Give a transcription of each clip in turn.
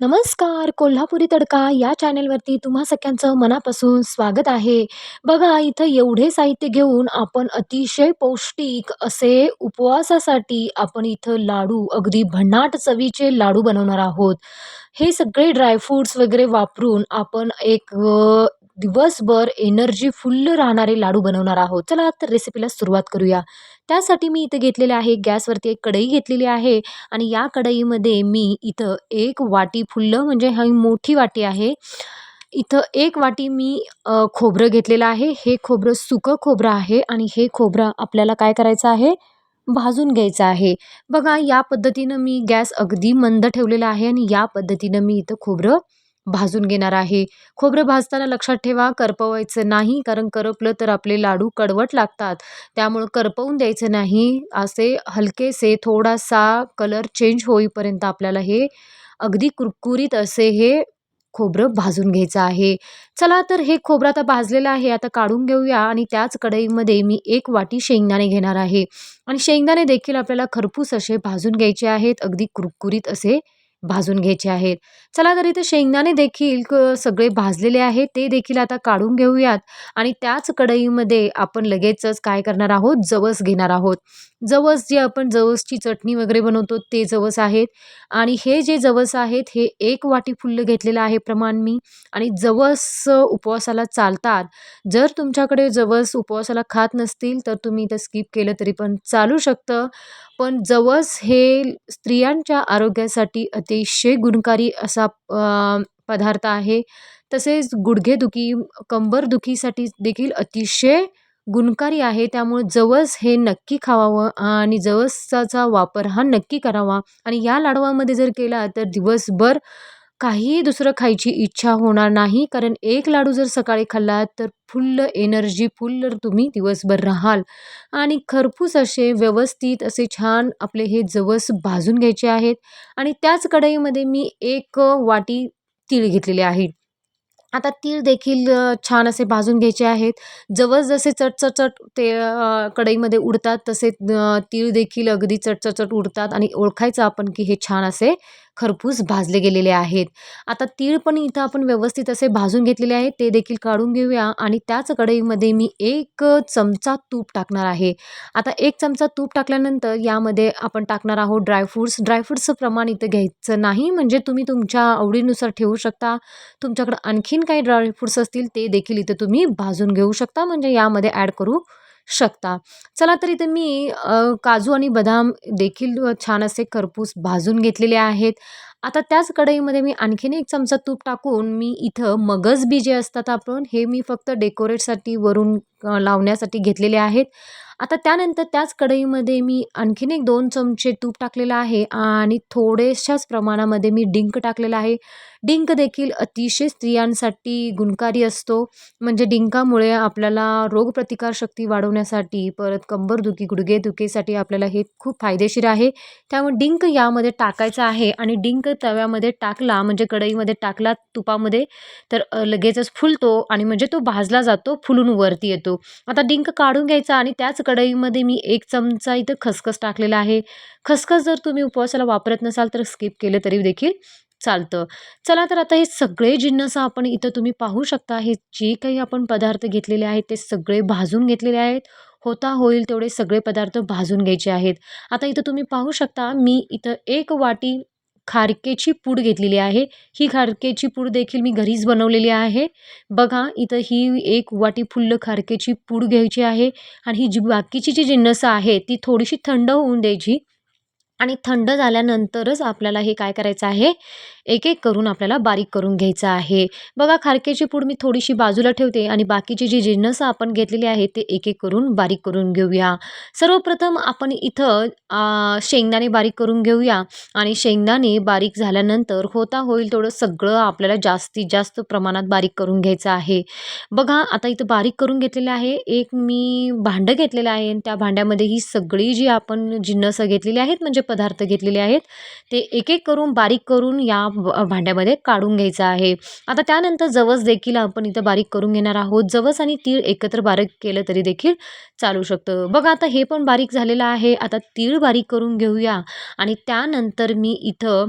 नमस्कार कोल्हापुरी तडका या चॅनेलवरती तुम्हा सगळ्यांचं मनापासून स्वागत आहे. बघा इथं एवढे साहित्य घेऊन आपण अतिशय पौष्टिक असे उपवासासाठी आपण इथं लाडू अगदी भन्नाट चवीचे लाडू बनवणार आहोत. हे सगळे ड्रायफ्रूट्स वगैरे वापरून आपण एक दिवसभर एनर्जी फुल्ल राहणारे लाडू बनवणार आहोत. चला तर रेसिपीला सुरुवात करूया. त्यासाठी मी इथं घेतलेले आहे गॅसवरती एक कढई घेतलेली आहे आणि या कढईमध्ये मी इथं एक वाटी फुल्लं म्हणजे ही मोठी वाटी आहे. इथं एक वाटी मी खोबरं घेतलेलं आहे. हे खोबरं सुकं खोबरं आहे आणि हे खोबरं आपल्याला काय करायचं आहे? भाजून घ्यायचं आहे. बघा या पद्धतीनं मी गॅस अगदी मंद ठेवलेला आहे आणि या पद्धतीनं मी इथं खोबरं भाजून घेणार आहे. खोबरं भाजताना लक्षात ठेवा करपवायचं नाही कारण करपलं तर आपले लाडू कडवट लागतात. त्यामुळं करपवून द्यायचं नाही. असे हलकेसे थोडासा कलर चेंज होईपर्यंत आपल्याला हे अगदी कुरकुरीत असे हे खोबरं भाजून घ्यायचं आहे. चला तर हे खोबरं आता भाजलेलं आहे. आता काढून घेऊया आणि त्याच कढईमध्ये मी एक वाटी शेंगदाणे घेणार आहे. आणि शेंगदाणे देखील आपल्याला खरपूस असे भाजून घ्यायचे आहेत. अगदी कुरकुरीत असे भाजून घ्यायचे आहेत. चला तर इथे शेंगदाणे देखील क सगळे भाजलेले आहेत. ते देखील आता काढून घेऊयात. आणि त्याच कढईमध्ये आपण लगेचच काय करणार आहोत? जवस घेणार आहोत. जवस जे आपण जवसची चटणी वगैरे बनवतो ते जवस आहेत. आणि हे जे जवस आहेत हे एक वाटी फुल्ल घेतलेलं आहे प्रमाण मी. आणि जवस उपवासाला चालतात. जर तुमच्याकडे जवस उपवासाला खात नसतील तर तुम्ही इथं स्किप केलं तरी पण चालू शकतं. पण जवस हे स्त्रियांच्या आरोग्यासाठी अतिशय गुणकारी असा पदार्थ आहे. तसेच गुडघेदुखी कंबरदुखीसाठी देखील अतिशय गुणकारी आहे त्यामुळे जवस हे नक्की खावावं आणि जवसाचा वापर हा नक्की करावा. आणि या लाडवामध्ये जर केला तर दिवसभर काहीही दुसरं खायची इच्छा होणार नाही कारण एक लाडू जर सकाळी खाल्ला तर फुल्ल एनर्जी फुल्ल तुम्ही दिवसभर राहाल. आणि खरपूस असे व्यवस्थित असे छान आपले हे जवस भाजून घ्यायचे आहेत. आणि त्याच कढईमध्ये मी एक वाटी तीळ घेतलेले आहे. आता तीळ देखील छान असे भाजून घ्यायचे आहेत. जवस जसे चटचटचट ते कढईमध्ये उडतात तसे तीळ देखील अगदी चटचटचट उडतात आणि ओळखायचं आपण की हे छान असे खरपूस भाजले गेलेले आहेत. आता तीळ पण इथं आपण व्यवस्थित असे भाजून घेतलेले आहेत ते देखील काढून घेऊया आणि त्याच कढईमध्ये मी एक चमचा तूप टाकणार आहे. आता एक चमचा तूप टाकल्यानंतर यामध्ये आपण टाकणार आहोत ड्रायफ्रूट्स ड्रायफ्रूट्सचं प्रमाण इथं घ्यायचं नाही. म्हणजे तुम्ही तुमच्या आवडीनुसार ठेवू शकता. तुमच्याकडं आणखीन काही ड्रायफ्रूट्स असतील ते देखील इथं तुम्ही भाजून घेऊ शकता. म्हणजे यामध्ये ॲड करू शकता. चला तर इथे मी काजू आणि बदाम देखील छान असे खरपूस भाजून घेतलेले आहेत. आता त्याच कढईमध्ये मी आणखीन एक चमचा तूप टाकून मी इथं मगज बी जे असतात आपण हे मी फक्त डेकोरेटसाठी वरून लावण्यासाठी घेतलेले आहेत. आता त्यानंतर त्याच कढईमध्ये मी आणखीन एक दोन चमचे तूप टाकलेलं आहे आणि थोडेशाच प्रमाणामध्ये मी डिंक टाकलेला आहे. डिंक देखील अतिशय स्त्रियांसाठी गुणकारी असतो. म्हणजे डिंकामुळे आपल्याला रोगप्रतिकारशक्ती वाढवण्यासाठी परत कंबरदुखी गुडघेदुखीसाठी आपल्याला हे खूप फायदेशीर आहे. त्यामुळे डिंक यामध्ये टाकायचा आहे आणि डिंक तव्यामध्ये टाकला म्हणजे कढईमध्ये टाकला तुपामध्ये तर लगेचच फुलतो आणि म्हणजे तो भाजला जातो फुलून वरती येतो. आता डिंक काढून घ्यायचा आणि त्याच कढईमध्ये मी एक चमचा इथं खसखस टाकलेला आहे. खसखस जर तुम्ही उपवासाला वापरत नसाल तर स्किप केलं तरी देखील चालतं. चला तर आता हे सगळे जिन्नस आपण इथं तुम्ही पाहू शकता. हे जे काही आपण पदार्थ घेतलेले आहेत ते सगळे भाजून घेतलेले आहेत. होता होईल तेवढे सगळे पदार्थ भाजून घ्यायचे आहेत. आता इथं तुम्ही पाहू शकता मी इथं एक वाटी खारकेची पूड घेतलेली आहे. ही खारकेची पूड देखील मी घरीच बनवलेली आहे. बघा इथं ही एक वाटी फुल्ल खारकेची पूड घ्यायची आहे आणि ही जी बाकीची जी जिन्नसं आहे ती थोडीशी थंड होऊन द्यायची. आणि थंड झाल्यानंतरच आपल्याला हे काय करायचं आहे? एक एक करून आपल्याला बारीक करून घ्यायचं आहे. बघा खारकेची पूड मी थोडीशी बाजूला ठेवते आणि बाकीची जी जिन्नस आपण घेतलेली आहे ते एक एक करून बारीक करून घेऊया. सर्वप्रथम आपण इथं शेंगदाणे बारीक करून घेऊया आणि शेंगदाणे बारीक झाल्यानंतर होता होईल तेवढं सगळं आपल्याला जास्तीत जास्त प्रमाणात बारीक करून घ्यायचं आहे. बघा आता इथं बारीक करून घेतलेलं आहे. एक मी भांडं घेतलेलं आहे आणि त्या भांड्यामध्ये ही सगळी जी आपण जिन्नसं घेतलेली आहेत म्हणजे पदार्थ घेतलेले आहेत. ते एक एक करून बारीक करून या भांड्यामध्ये काढून घ्यायचं आहे. आता त्यानंतर जवस देखील आपण इथं बारीक करून घेणार आहोत. जवस आणि तीळ एकत्र बारीक केलं तरी देखील चालू शकतं. बघा आता हे पण बारीक झालेलं आहे. आता तीळ बारीक करून घेऊया. आणि त्यानंतर मी इथं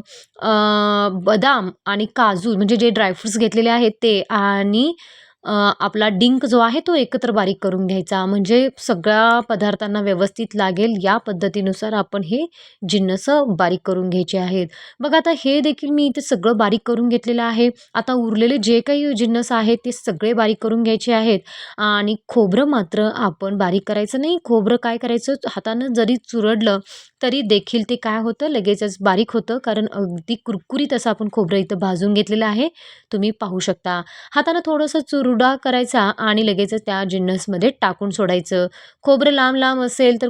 बदाम आणि काजू म्हणजे जे ड्रायफ्रुट्स घेतलेले आहेत ते आणि आपला डिंक जो आहे तो एकत्र बारीक करून घ्यायचा. म्हणजे सगळ्या पदार्थांना व्यवस्थित लागेल या पद्धतीनुसार आपण हे जिन्नस बारीक करून घ्यायचे आहेत. बघा आता हे देखील मी इथे सगळं बारीक करून घेतलेलं आहे. आता उरलेले जे काही जिन्नस आहेत ते सगळे बारीक करून घ्यायचे आहेत. आणि खोबरं मात्र आपण बारीक करायचं नाही. खोबरं काय करायचं? हातानं जरी चुरडलं तरी देखील ते काय होतं? लगेचच बारीक होतं. कारण अगदी कुरकुरीत असं आपण खोबरं इथं भाजून घेतलेलं आहे. तुम्ही पाहू शकता. हातानं थोडंसं चुर चुरडा करायचा आणि लगेचच त्या जिन्नसमध्ये टाकून सोडायचं. खोबरं लांब लांब असेल तर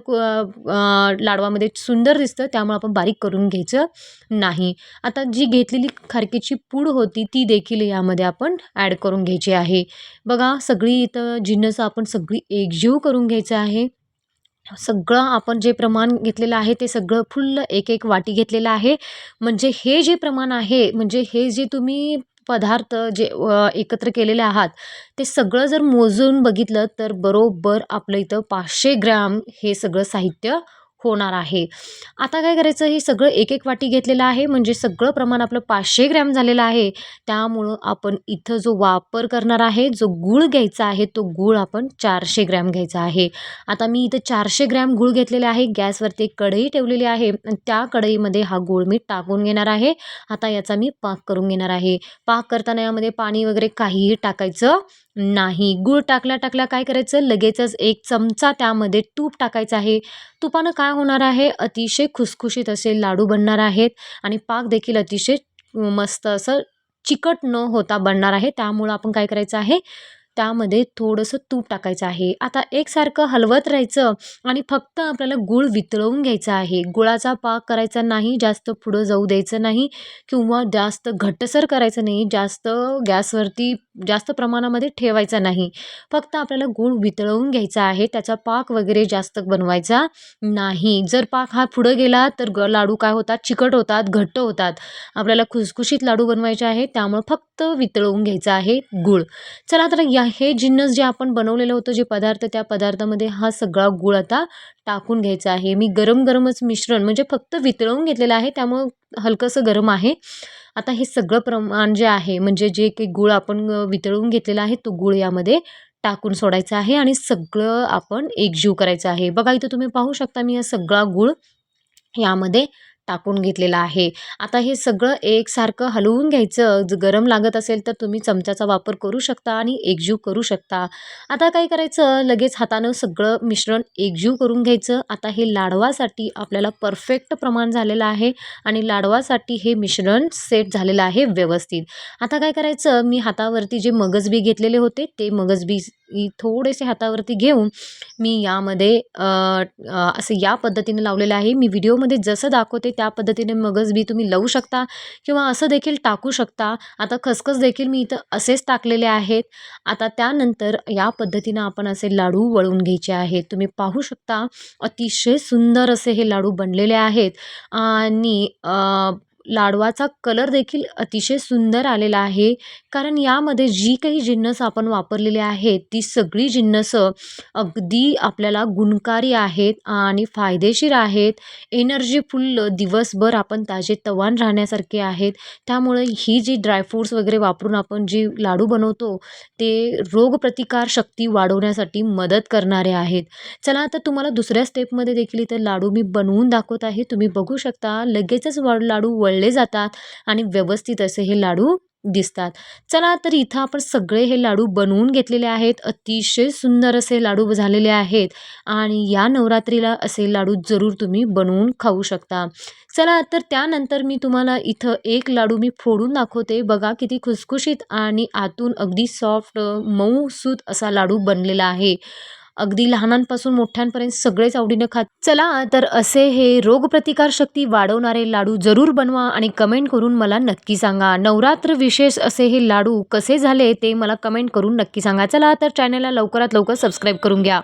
लाडवामध्ये सुंदर दिसतं त्यामुळे आपण बारीक करून घ्यायचं नाही. आता जी घेतलेली खारकीची पूड होती ती देखील यामध्ये आपण ॲड करून घ्यायची आहे. बघा सगळी इथं जिन्नस आपण सगळी एकजीव करून घ्यायचं आहे. सगळं आपण जे प्रमाण घेतलेलं आहे ते सगळं फुल्ल एक एक वाटी घेतलेलं आहे. म्हणजे हे जे प्रमाण आहे म्हणजे हे जे तुम्ही पदार्थ जे एकत्र केलेले आहात ते सगळं जर मोजून बघितलं तर बरोबर आपलं इथं पाचशे ग्रॅम हे सगळं साहित्य होणार आहे. आता काय करायचं हे सगळं एक एक वाटी घेतलेलं आहे म्हणजे सगळं प्रमाण आपलं पाचशे ग्रॅम झालेलं आहे. त्यामुळं आपण इथं जो वापर करणार आहे जो गूळ घ्यायचा आहे तो गूळ आपण चारशे ग्रॅम घ्यायचा आहे. आता मी इथं चारशे ग्रॅम गूळ घेतलेले आहे गॅसवरती एक कढई ठेवलेली आहे त्या कढईमध्ये हा गूळ मी टाकून घेणार आहे. आता याचा मी पाक करून घेणार आहे. पाक करताना यामध्ये पाणी वगैरे काहीही टाकायचं नाही. गूळ टाकल्या टाकल्या काय करायचं? लगेचच एक चमचा त्यामध्ये तूप टाकायचं आहे. तुपानं काय होणार आहे? अतिशय खुसखुशीत असे लाडू बनणार आहेत आणि पाक देखील अतिशय मस्त असं चिकट न होता बनणार आहे. त्यामुळं आपण काय करायचं आहे? त्यामध्ये थोडंसं तूप टाकायचं आहे. आता एकसारखं हलवत राहायचं आणि फक्त आपल्याला गूळ वितळवून घ्यायचा आहे. गुळाचा पाक करायचा नाही जास्त पुढं जाऊ द्यायचं नाही किंवा जास्त घट्टसर करायचं नाही जास्त गॅसवरती जास्त प्रमाणामध्ये ठेवायचा नाही. फक्त आपल्याला गूळ वितळवून घ्यायचा आहे त्याचा पाक वगैरे जास्त बनवायचा नाही. जर पाक हा पुढं गेला तर ग लाडू काय होतात? चिकट होतात घट्ट होतात. आपल्याला खुसखुशीत लाडू बनवायचे आहे त्यामुळं फक्त वितळवून घ्यायचा आहे गूळ. चला तर या हे जिन्नस जे आपण बनवलेलं होतं जे पदार्थ त्या पदार्थामध्ये हा सगळा गूळ आता टाकून घ्यायचा आहे. मी गरम गरमच मिश्रण म्हणजे फक्त वितळवून घेतलेलं आहे त्यामुळं हलकंसं गरम आहे. आता हे सगळं प्रमाण जे आहे म्हणजे जे काही गूळ आपण वितळवून घेतलेला आहे तो गूळ यामध्ये टाकून सोडायचा आहे आणि सगळं आपण एकजीव करायचं आहे. बघा इथं तुम्ही पाहू शकता मी हा सगळा गूळ यामध्ये टाकून घेतलेला आहे. आता हे सगळं एकसारखं हलवून घ्यायचं गरम लागत असेल तर तुम्ही चमच्याचा वापर करू शकता आणि एकजीव करू शकता. आता काय करायचं? लगेच हातानं सगळं मिश्रण एकजीव करून घ्यायचं. आता हे लाडवासाठी आपल्याला परफेक्ट प्रमाण झालेलं आहे आणि लाडवासाठी हे मिश्रण सेट झालेलं आहे व्यवस्थित. आता काय करायचं? मी हातावरती जे मगजबी घेतलेले होते ते मगजबी थोडेसे हातावरती घेऊन मी यामध्ये असं या पद्धतीने लावलेलं आहे. मी व्हिडिओमध्ये जसं दाखवते त्या पद्धतीने मगजबी तुम्ही लावू शकता किंवा असं देखील टाकू शकता. आता खसखस देखील मी इथं असेच टाकलेले आहेत. आता त्यानंतर या पद्धतीनं आपण असे लाडू वळून घ्यायचे आहेत. तुम्ही पाहू शकता अतिशय सुंदर असे हे लाडू बनलेले आहेत. आणि लाडवाचा कलर देखील अतिशय सुंदर आलेला आहे. कारण यामध्ये जी काही जिन्नस आपण वापरलेली आहेत ती सगळी जिन्नस अगदी आपल्याला गुणकारी आहेत आणि फायदेशीर आहेत. एनर्जीफुल दिवसभर आपण ताजे तवान राहण्यासारखे आहेत. त्यामुळे ही जी ड्रायफ्रूट्स वगैरे वापरून आपण जी लाडू बनवतो ते रोगप्रतिकार शक्ती वाढवण्यासाठी मदत करणारे आहेत. चला आता तुम्हाला दुसऱ्या स्टेपमध्ये देखील इथे लाडू मी बनवून दाखवत आहे. तुम्ही बघू शकता लगेचच व लाडू वळले जातात आणि व्यवस्थित असे हे लाडू दिसतात. चला तर इथं आपण सगळे हे लाडू बनवून घेतलेले आहेत. अतिशय सुंदर असे लाडू झालेले आहेत आणि या नवरात्रीला असे लाडू जरूर तुम्ही बनवून खाऊ शकता. चला तर त्यानंतर मी तुम्हाला इथं एक लाडू मी फोडून दाखवते. बघा किती खुसखुशीत आणि आतून अगदी सॉफ्ट मऊ सूत असा लाडू बनलेला आहे. अगदी लहानांपासून मोठ्यांपर्यंत सगळेच आवडीनं खात. चला तर असे हे रोगप्रतिकार शक्ती वाढवणारे लाडू जरूर बनवा आणि कमेंट करून मला नक्की सांगा. नवरात्र विशेष असे हे लाडू कसे झाले ते मला कमेंट करून नक्की सांगा. चला तर चॅनलला लवकरात लवकर सबस्क्राईब करून घ्या.